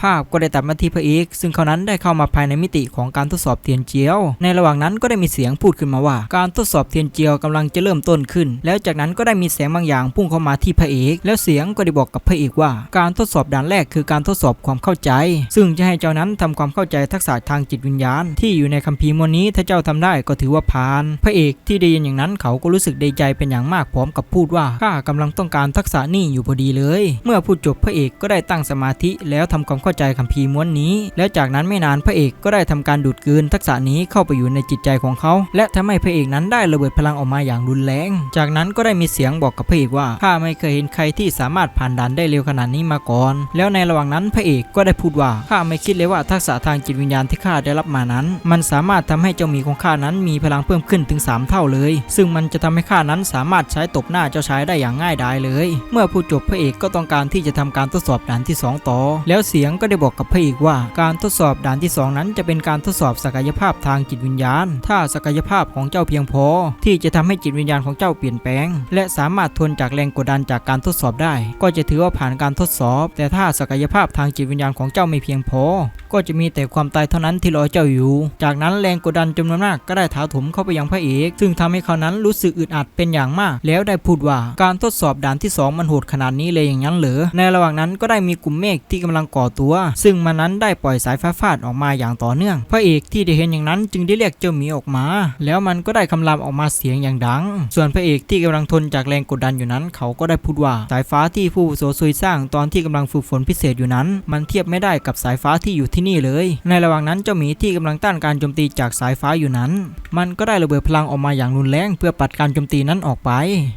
ภาพก็ได้ตัดมาที่พระเอกซึ่งเขานั้นได้เข้ามาภายในมิติของการทดสอบเทียนเจียว ในระหว่างนั้นก็ได้มีเสียงพูดขึ้นมาว่า การทดสอบเทียนเจียวกำลังจะเริ่มต้นขึ้น แล้วจากนั้นก็ได้มีเสียงบางอย่างพุ่งเข้ามาที่พระเอก แล้วเสียงก็ได้บอกกับพระเอกว่า การทดสอบด่านแรกคือการทดสอบความเข้าใจ ซึ่งจะให้เจ้านั้นทำความเข้าใจทักษะทางจิตวิญญาณ ที่อยู่ในคัมภีร์มวลนี้ถ้าเจ้าทำได้ก็ถือว่าผ่าน พระเอกที่ได้ยินอย่างนั้นเขาก็รู้สึกดีใจเป็นอย่างมากพร้อมกับพูดว่าข้ากำลังต้องการทักษะนี่อยู่พอดีเลย เมื่อพูดจบพระเอกก็ได้ตั้งสมาธิแล้วทำความเข้าใจคัมภีร์ม้วนนี้ แล้วจากนั้นไม่นานพระเอกก็ได้ทำการดูดกืนทักษะนี้เข้าไปอยู่ในจิตใจของเขา และทำให้พระเอกนั้นได้ระเบิดพลังออกมาอย่างรุนแรง จากนั้นก็ได้มีเสียงบอกกับพระเอกว่าข้าไม่เคยเห็นใครที่สามารถผ่านด่านได้เร็วขนาดนี้มาก่อน แล้วในระหว่างนั้นพระเอกก็ได้พูดว่าข้าไม่คิดเลยว่าทักษะทางจิตวิญญาณที่ข้าได้รับมานั้น มันสามารถทำให้เจ้ามีของข้านั้นมีพลังเพิ่มขึ้นถึง 3 เท่าเลย ซึ่งมันจะทำให้ข้านั้นสามารถใช้ตบหน้าเจ้าชายได้อย่างง่ายดายเลย เมื่อพูดจบพระเอกก็ต้องการที่จะทำการทดสอบด่านที่ 2 ต่อ แล้วเสียงก็ได้บอกกับพระเอกว่า การทดสอบด่านที่ 2 นั้นจะเป็นการทดสอบศักยภาพทางจิตวิญญาณ ถ้าศักยภาพของเจ้าเพียงพอ ที่จะทำให้จิตวิญญาณของเจ้าเปลี่ยนแปลง และสามารถทนจากแรงกดดันจากการทดสอบได้ ก็จะถือว่าผ่านการทดสอบ แต่ถ้าศักยภาพทางจิตวิญญาณของเจ้าไม่เพียงพอ ก็จะมีแต่ความตายเท่านั้นที่รอเจ้าอยู่ จากนั้นแรงกดดันจำนวนมากก็ได้ถาถมเข้าไปยังพระเอก ซึ่งทำให้เขานั้นรู้สึกอึดอัดเป็นอย่างมาก แล้วได้พูดว่าการทดสอบด่านที่ 2 มันโหดขนาดนี้เลยอย่างนั้นเหรอในระหว่างนั้นก็ได้มีกลุ่มเมฆที่กำลังก่อตัวซึ่งมันนั้นได้ปล่อยสายฟ้าฟาดออกมาอย่างต่อเนื่อง พระเอกที่ได้เห็นอย่างนั้นจึงได้เรียกเจ้าหมีออกมา แล้วมันก็ได้คำรามออกมาเสียงอย่างดัง ส่วนพระเอกที่กำลังทนจากแรงกดดันอยู่นั้น เขาก็ได้พูดว่าสายฟ้าที่ผู้โสซุยสร้างตอนที่กำลังฝึกฝนพิเศษอยู่นั้น มันเทียบไม่ได้กับสายฟ้าที่อยู่ที่นี่เลย ในระหว่างนั้นเจ้าหมีที่กำลังต้านการโจมตีจากสายฟ้าอยู่นั้น มันก็ได้ระเบิดพลังออกมาอย่างรุนแรง เพื่อปัดการโจมตีนั้นออกไป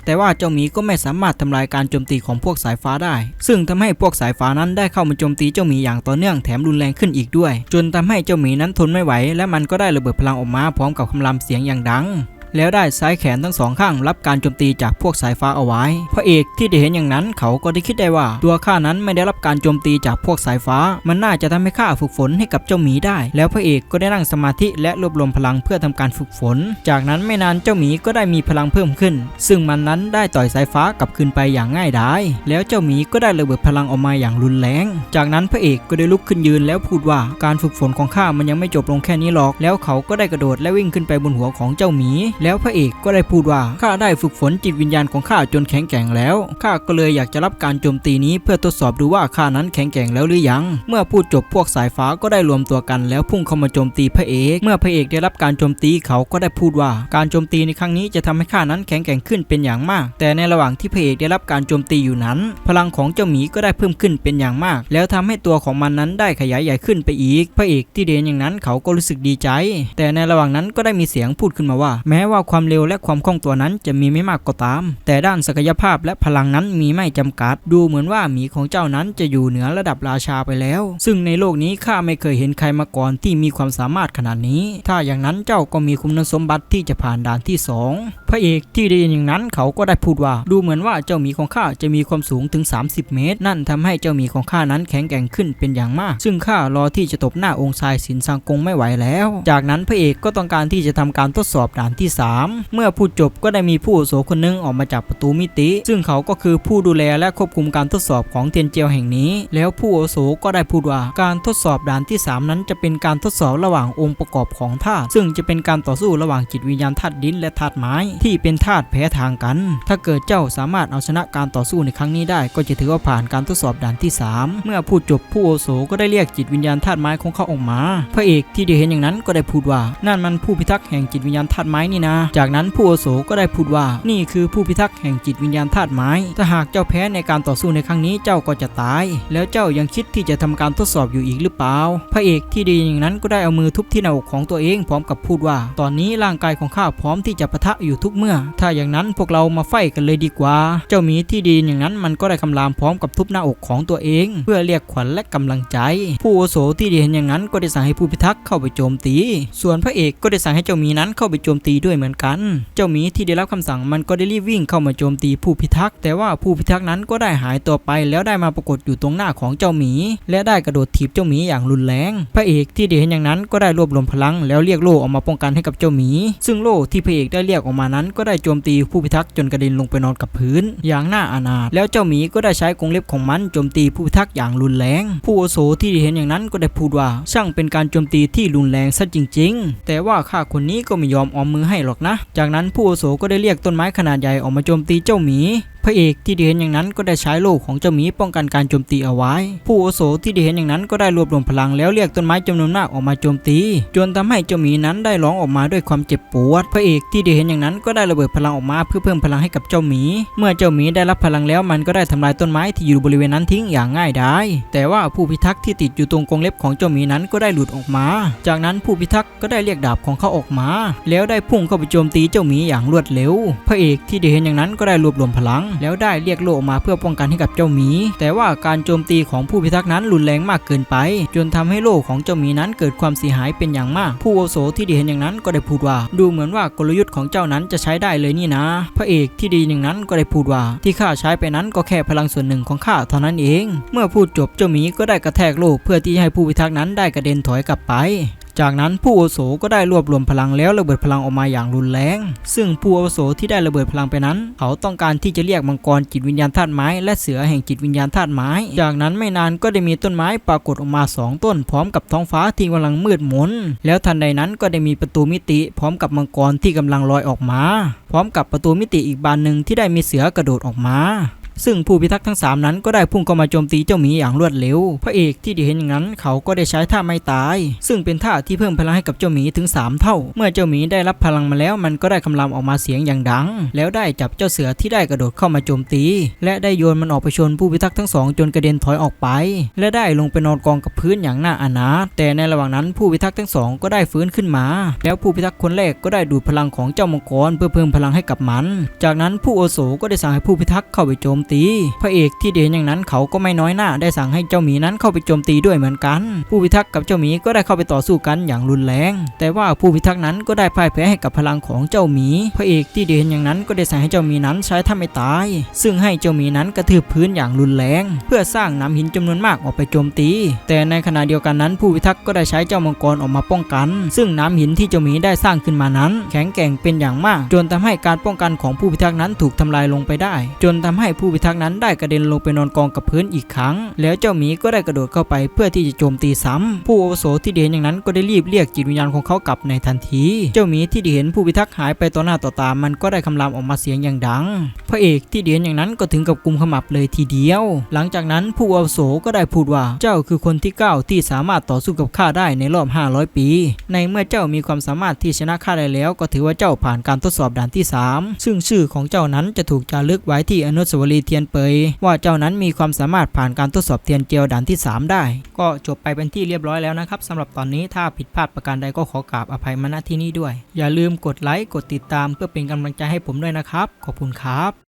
แต่ว่าเจ้าหมีก็ไม่สามารถทำลายการโจมตีของพวกสายฟ้าได้ ซึ่งทำให้พวกสายฟ้านั้นได้เข้ามาโจมตีเจ้าหมีอย่างต่อเนื่องแถมรุนแรงขึ้นอีกด้วย จนทำให้เจ้าหมีนั้นทนไม่ไหว และมันก็ได้ระเบิดพลังออกมาพร้อมกับคำรามเสียงอย่างดัง แล้วได้ซ้ายแขนทั้งสองข้างรับการโจมตีจากพวกสายฟ้าเอาไว้ พระเอกที่ได้เห็นอย่างนั้นเขาก็ได้คิดได้ว่า ตัวข้านั้นไม่ได้รับการโจมตีจากพวกสายฟ้า มันน่าจะทำให้ข้าฝึกฝนให้กับเจ้าหมีได้ แล้วพระเอกก็ได้นั่งสมาธิและรวบรวมพลังเพื่อทำการฝึกฝน จากนั้นไม่นานเจ้าหมีก็ได้มีพลังเพิ่มขึ้น ซึ่งมันนั้นได้ต่อยสายฟ้ากลับคืนไปอย่างง่ายดายแล้วเจ้าหมีก็ได้ระเบิดพลังออกมาอย่างรุนแรง จากนั้นพระเอกก็ได้ลุกขึ้นยืนแล้วพูดว่าการฝึกฝนของข้ามันยังไม่จบลงแค่นี้หรอก แล้วเขาก็ได้กระโดดและวิ่งขึ้นไปบนหัวของเจ้าหมีแล้วพระเอกก็ได้พูดว่าข้าได้ฝึกฝนจิตวิญญาณของข้าจนแข็งแกร่งแล้วข้าก็เลยอยากจะรับการโจมตีนี้เพื่อทดสอบดูว่าข้านั้นแข็งแกร่งแล้วหรือยัง เมื่อพูดจบพวกสายฟ้าก็ได้รวมตัวกัน แล้วพุ่งเข้ามาโจมตีพระเอก เมื่อพระเอกได้รับการโจมตีเขาก็ได้พูดว่า การโจมตีในครั้งนี้จะทำให้ข้านั้นแข็งแกร่งขึ้นเป็นอย่างมาก แต่ในระหว่างที่พระเอกได้รับการโจมตีอยู่นั้น พลังของเจ้าหมีก็ได้เพิ่มขึ้นเป็นอย่างมาก แล้วทำให้ตัวของมันนั้นได้ขยายใหญ่ขึ้นไปอีก พระเอกที่เดนอย่างนั้นเขาก็รู้สึกดีใจ แต่ในระหว่างนั้นก็ได้มีเสียงพูดขึ้นมาว่า แม้ว่าว่าความเร็วและความคล่องตัวนั้นจะมีไม่มากก็ตาม แต่ด้านศักยภาพและพลังนั้นมีไม่จำกัด ดูเหมือนว่าหมีของเจ้านั้นจะอยู่เหนือระดับราชาไปแล้ว ซึ่งในโลกนี้ข้าไม่เคยเห็นใครมาก่อนที่มีความสามารถขนาดนี้ ถ้าอย่างนั้นเจ้าก็มีคุณสมบัติที่จะผ่านด่านที่สองพระเอกที่ได้ยินอย่างนั้นเขาก็ได้พูดว่า ดูเหมือนว่าเจ้าหมีของข้าจะมีความสูงถึง 30 เมตร นั่นทำให้เจ้าหมีของข้านั้นแข็งแกร่งขึ้นเป็นอย่างมาก ซึ่งข้ารอที่จะตบหน้าองค์ชายสินสังกงไม่ไหวแล้ว จากนั้นพระเอกก็ต้องการที่จะทำการทดสอบด่านที่3 เมื่อพูดจบก็ได้มีผู้อุโสคนนึงออกมาจากประตูมิติ ซึ่งเขาก็คือผู้ดูแลและควบคุมการทดสอบของเทียนเจียวแห่งนี้ แล้วผู้อุโสก็ได้พูดว่า การทดสอบด่านที่ 3 นั้นจะเป็นการทดสอบระหว่างองค์ประกอบของธาตุซึ่งจะเป็นการต่อสู้ระหว่างจิตวิญญาณธาตุดินและธาตุไม้ ที่เป็นธาตุแพ้ทางกัน ถ้าเกิดเจ้าสามารถเอาชนะการต่อสู้ในครั้งนี้ได้ ก็จะถือว่าผ่านการทดสอบด่านที่ 3 เมื่อพูดจบผู้อุโสก็ได้เรียกจิตวิญญาณธาตุไม้ของเขาออกมา พระเอกที่ได้เห็นอย่างนั้นก็ได้พูดว่านั่นมันผู้พิทักษ์แห่งจิตวิญญาณธาตุไม้นี่นะ จากนั้นผู้อาโสก็ได้พูดว่า นี่คือผู้พิทักษ์แห่งจิตวิญญาณธาตุไม้ ถ้าหากเจ้าแพ้ในการต่อสู้ในครั้งนี้เจ้าก็จะตาย แล้วเจ้ายังคิดที่จะทำการทดสอบอยู่อีกหรือเปล่า พระเอกที่ดีอย่างนั้นก็ได้เอามือทุบที่หน้าอกของตัวเองพร้อมกับพูดว่า ตอนนี้ร่างกายของข้าพร้อมที่จะปะทะอยู่ทุกเมื่อ ถ้าอย่างนั้นพวกเรามาไฟกันเลยดีกว่า เจ้าหมีที่ดีอย่างนั้นมันก็ได้คำรามพร้อมกับทุบหน้าอกของตัวเอง เพื่อเรียกขวัญและกำลังใจ ผู้อาโสที่ดีเห็นอย่างนั้นก็ได้สั่งให้ผู้พิทักษ์เข้าไปโจมตี ส่วนพระเอกก็ได้สั่งให้เจ้าหมีนั้นเข้าไปโจมตีด้วยด้วยเหมือนกัน เจ้าหมีที่ได้รับคำสั่งมันก็ได้รีบวิ่งเข้ามาโจมตีผู้พิทักษ์แต่ว่าผู้พิทักษ์นั้นก็ได้หายตัวไป แล้วได้มาปรากฏอยู่ตรงหน้าของเจ้าหมี และได้กระโดดถีบเจ้าหมีอย่างรุนแรง พระเอกที่ได้เห็นอย่างนั้นก็ได้รวบรวมพลัง แล้วเรียกโล่ออกมาป้องกันให้กับเจ้าหมี ซึ่งโล่ที่พระเอกได้เรียกออกมานั้น ก็ได้โจมตีผู้พิทักษ์จนกระเด็นลงไปนอนกับพื้น อย่างน่าอานาถแล้วเจ้าหมีก็ได้ใช้กรงเล็บของมันโจมตีผู้พิทักษ์อย่างรุนแรง ผู้อโสที่ได้เห็นอย่างนั้นก็ได้พูดว่า ช่างเป็นการโจมตีที่รุนแรงซะจริง ๆ แต่ว่าข้าคนนี้ก็ไม่ยอมออมมือให้หรอกนะ จากนั้นผู้อาโสก็ได้เรียกต้นไม้ขนาดใหญ่ออกมาโจมตีเจ้าหมี พระเอกที่ได้เห็นอย่างนั้นก็ได้ใช้โล่ของเจ้าหมีป้องกันการโจมตีเอาไว้ ผู้โอโสที่ได้เห็นอย่างนั้นก็ได้รวบรวมพลังแล้วเรียกต้นไม้จำนวนมากออกมาโจมตี จนทำให้เจ้าหมีนั้นได้ร้องออกมาด้วยความเจ็บปวด พระเอกที่ได้เห็นอย่างนั้นก็ได้ระเบิดพลังออกมาเพื่อเพิ่มพลังให้กับเจ้าหมี เมื่อเจ้าหมีได้รับพลังแล้วมันก็ได้ทำลายต้นไม้ที่อยู่บริเวณนั้นทิ้งอย่างง่ายดายแต่ว่าผู้พิทักษ์ที่ติดอยู่ตรงกรงเล็บของเจ้าหมีนั้นก็ได้หลุดออกมา จากนั้นผู้พิทักษ์ก็ได้เรียกดาบของเขาออกมา แล้วได้พุ่งเข้าไปโจมตีเจ้าหมีอย่างรวดเร็ว พระเอกที่ได้เห็นอย่างนั้นก็ได้รวบรวมพลังแล้วได้เรียกโลออกมาเพื่อป้องกันให้กับเจ้าหมี แต่ว่าการโจมตีของผู้พิทักษ์นั้นรุนแรงมากเกินไป จนทำให้โล่ของเจ้าหมีนั้นเกิดความเสียหายเป็นอย่างมาก ผู้อาวุโสที่ด้เห็นอย่างนั้นก็ได้พูดว่า ดูเหมือนว่ากลยุทธ์ของเจ้านั้นจะใช้ได้เลยนี่นะ พระเอกที่ดีอย่างนั้นก็ได้พูดว่า ที่ข้าใช้ไปนั้นก็แค่พลังส่วนหนึ่งของข้าเท่านั้นเอง เมื่อพูดจบเจ้าหมีก็ได้กระแทกโล่เพื่อที่ให้ผู้พิทักษ์นั้นได้กระเด็นถอยกลับไป จากนั้นผู้อาวุโสก็ได้รวบรวมพลังแล้วระเบิดพลังออกมาอย่างรุนแรง ซึ่งผู้อาวุโสที่ได้ระเบิดพลังไปนั้น เขาต้องการที่จะเรียกมังกรจิตวิญญาณธาตุไม้และเสือแห่งจิตวิญญาณธาตุไม้ จากนั้นไม่นานก็ได้มีต้นไม้ปรากฏออกมาสองต้น พร้อมกับท้องฟ้าที่กำลังมืดมนแล้วทันใดนั้นก็ได้มีประตูมิติ พร้อมกับมังกรที่กำลังลอยออกมา พร้อมกับประตูมิติอีกบานหนึ่งที่ได้มีเสือกระโดดออกมา ซึ่งผู้พิทักษ์ทั้งสามนั้นก็ได้พุ่งเข้ามาโจมตีเจ้าหมีอย่างรวดเร็ว พระเอกที่ได้เห็นอย่างนั้นเขาก็ได้ใช้ท่าไม่ตาย ซึ่งเป็นท่าที่เพิ่มพลังให้กับเจ้าหมีถึง 3 เท่า เมื่อเจ้าหมีได้รับพลังมาแล้ว มันก็ได้คำรามออกมาเสียงอย่างดัง แล้วได้จับเจ้าเสือที่ได้กระโดดเข้ามาโจมตี และได้โยนมันออกไปชนผู้พิทักษ์ทั้งสองจนกระเด็นถอยออกไป และได้ลงไปนอนกองกับพื้นอย่างน่าอนาถแต่ในระหว่างนั้นผู้พิทักษ์ทั้งสองก็ได้ฟื้นขึ้นมา แล้วผู้พิทักษ์คนแรกก็ได้ดูดพลังของเจ้ามังกรเพื่อเพิ่มพลังให้กับมัน จากนั้นผู้โอโสก็ได้สั่งให้ผู้พิทักษ์เข้าไปโจมตี พระเอกที่เด่นอย่างนั้นเขาก็ไม่น้อยหน้าได้สั่งให้เจ้าหมีนั้นเข้าไปโจมตีด้วยเหมือนกัน ผู้พิทักษ์กับเจ้าหมีก็ได้เข้าไปต่อสู้กันอย่างรุนแรง แต่ว่าผู้พิทักษ์นั้นก็ได้พ่ายแพ้ให้กับพลังของเจ้าหมี พระเอกที่เด่นอย่างนั้นก็ได้สั่งให้เจ้าหมีนั้นใช้ท่าไม่ตาย ซึ่งให้เจ้าหมีนั้นกระทืบพื้นอย่างรุนแรง เพื่อสร้างน้ำหินจำนวนมากออกไปโจมตี แต่ในขณะเดียวกันนั้น ผู้พิทักษ์ก็ได้ใช้เจ้ามังกรออกมาป้องกัน ซึ่งน้ำหินที่เจ้าหมีได้สร้างขึ้นมานั้น แข็งแกร่งเป็นอย่างมาก จนทำให้การป้องกันของผู้พิทักษ์นั้นถูกทำลายลงไปได้ จนทำให้ผู้พิทักษ์นั้นได้กระเด็นลงไปนอนกองกับพื้นอีกครั้ง แล้วเจ้าหมีก็ได้กระโดดเข้าไปเพื่อที่จะโจมตีซ้ำผู้อาวุโสที่เด่นอย่างนั้นก็ได้รีบเรียกจิตวิญญาณของเขากลับในทันที เจ้าหมีที่เห็นผู้พิทักษ์หายไปต่อหน้าต่อตามันก็ได้คำรามออกมาเสียงอย่างดัง พระเอกที่เด่นอย่างนั้นก็ถึงกับกุมขมับเลยทีเดียว หลังจากนั้นผู้อาวุโสก็ได้พูดว่าเจ้าคือคนที่เก้าที่สามารถต่อสู้กับข้าได้ในรอบ 500 ปี ในเมื่อเจ้ามีความสามารถที่ชนะข้าได้แล้ว ก็ถือว่าเจ้าผ่านการทดสอบด่านที่ 3 ซึ่งชื่อของเจ้านั้นจะถูกจารึกไว้ที่อนุสาวรีย์เทียนเปยว่าเจ้านั้นมีความสามารถผ่านการทดสอบเทียนเจียวด่านที่ 3 ได้ ก็จบไปเป็นที่เรียบร้อยแล้วนะครับสำหรับตอนนี้ถ้าผิดพลาดประการใดก็ขอกราบอภัยมาณที่นี้ด้วย อย่าลืมกดไลค์กดติดตามเพื่อเป็นกำลังใจให้ผมด้วยนะครับ ขอบคุณครับ